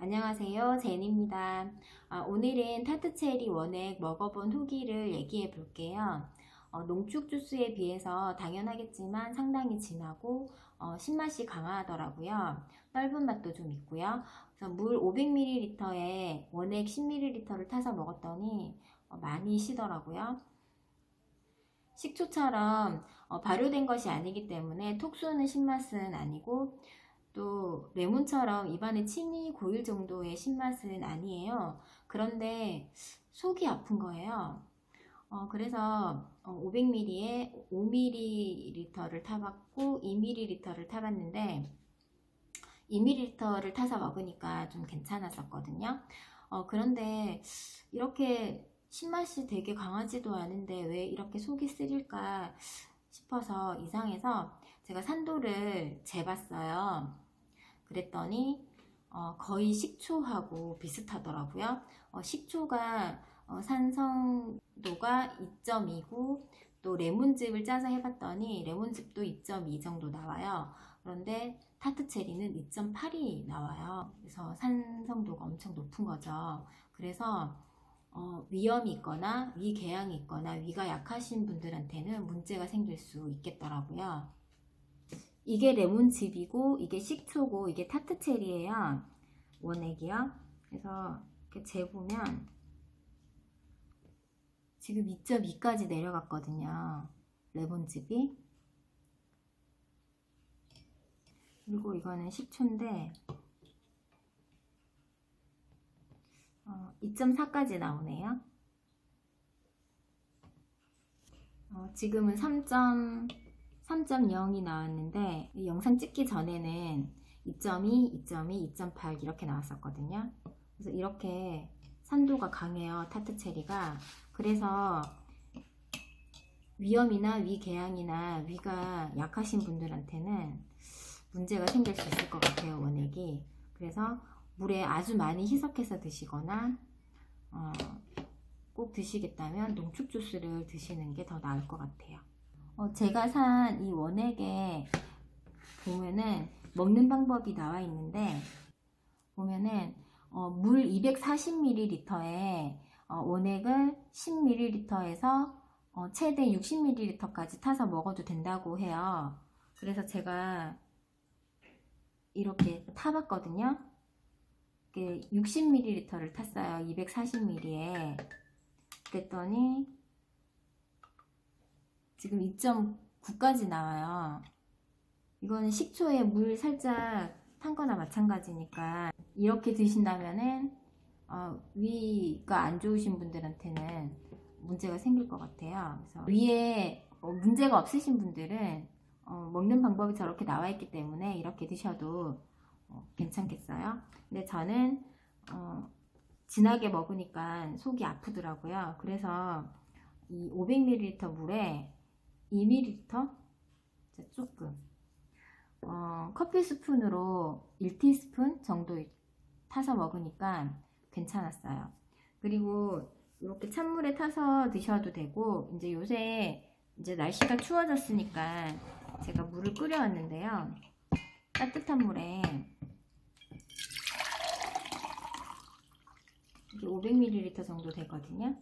안녕하세요. 제니입니다. 아, 오늘은 타트체리 원액 먹어본 후기를 얘기해 볼게요. 어, 농축 주스에 비해서 당연하겠지만 상당히 진하고 어, 신맛이 강하더라고요. 떫은 맛도 좀 있고요. 그래서 물 500ml에 원액 10ml를 타서 먹었더니 어, 많이 시더라고요. 식초처럼 어, 발효된 것이 아니기 때문에 톡 쏘는 신맛은 아니고 또 레몬처럼 입안에 침이 고일 정도의 신맛은 아니에요. 그런데 속이 아픈 거예요. 어, 그래서 500ml에 5ml를 타봤고 2ml를 타봤는데 2ml를 타서 먹으니까 좀 괜찮았었거든요. 어, 그런데 이렇게 신맛이 되게 강하지도 않은데 왜 이렇게 속이 쓰릴까 싶어서 이상해서 제가 산도를 재봤어요. 그랬더니 어, 거의 식초하고 비슷하더라고요. 어, 식초가 어, 산성도가 2.2고 또 레몬즙을 짜서 해봤더니 레몬즙도 2.2 정도 나와요. 그런데 타트체리는 2.8이 나와요. 그래서 산성도가 엄청 높은 거죠. 그래서 어, 위염이 있거나 위궤양이 있거나 위가 약하신 분들한테는 문제가 생길 수 있겠더라고요. 이게 레몬즙이고 이게 식초고 이게 타트체리예요. 원액이요. 그래서 이렇게 재보면 지금 2.2까지 내려갔거든요. 레몬즙이. 그리고 이거는 식초인데 어, 2.4까지 나오네요. 어, 지금은 3. 3.0이 나왔는데 이 영상 찍기 전에는 2.2, 2.2, 2.8 이렇게 나왔었거든요. 그래서 이렇게 산도가 강해요. 타트 체리가. 그래서 위염이나 위궤양이나 위가 약하신 분들한테는 문제가 생길 수 있을 것 같아요. 원액이. 그래서 물에 아주 많이 희석해서 드시거나 어, 꼭 드시겠다면 농축 주스를 드시는 게 더 나을 것 같아요. 어, 제가 산 이 원액에 보면은 먹는 방법이 나와 있는데 보면은 어, 물 240ml에 어, 원액을 10ml에서 어, 최대 60ml까지 타서 먹어도 된다고 해요. 그래서 제가 이렇게 타봤거든요. 60ml를 탔어요. 240ml에. 그랬더니 지금 2.9까지 나와요. 이거는 식초에 물 살짝 탄 거나 마찬가지니까 이렇게 드신다면은 어, 위가 안 좋으신 분들한테는 문제가 생길 것 같아요. 그래서 위에 어, 문제가 없으신 분들은 어, 먹는 방법이 저렇게 나와 있기 때문에 이렇게 드셔도 어, 괜찮겠어요. 근데 저는 어, 진하게 먹으니까 속이 아프더라고요. 그래서 이 500ml 물에 2ml? 조금. 어, 커피 스푼으로 1티스푼 정도 타서 먹으니까 괜찮았어요. 그리고 이렇게 찬물에 타서 드셔도 되고, 이제 요새 이제 날씨가 추워졌으니까 제가 물을 끓여왔는데요. 따뜻한 물에 이게 500ml 정도 되거든요.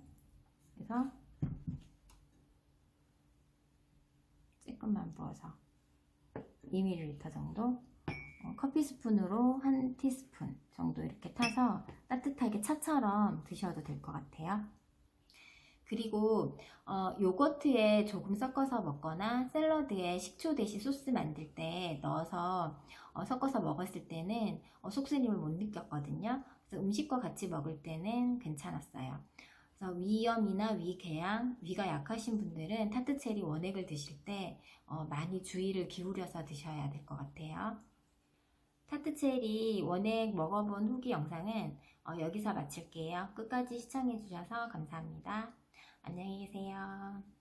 그래서 조금만 부어서 2ml 정도 어, 커피 스푼으로 한 티스푼 정도 이렇게 타서 따뜻하게 차처럼 드셔도 될 것 같아요. 그리고 어, 요거트에 조금 섞어서 먹거나 샐러드에 식초 대신 소스 만들 때 넣어서 어, 섞어서 먹었을 때는 어, 속쓰림을 못 느꼈거든요. 그래서 음식과 같이 먹을 때는 괜찮았어요. 그래서 위염이나 위궤양, 위가 약하신 분들은 타트체리 원액을 드실 때 어, 많이 주의를 기울여서 드셔야 될 것 같아요. 타트체리 원액 먹어본 후기 영상은 어, 여기서 마칠게요. 끝까지 시청해주셔서 감사합니다. 안녕히 계세요.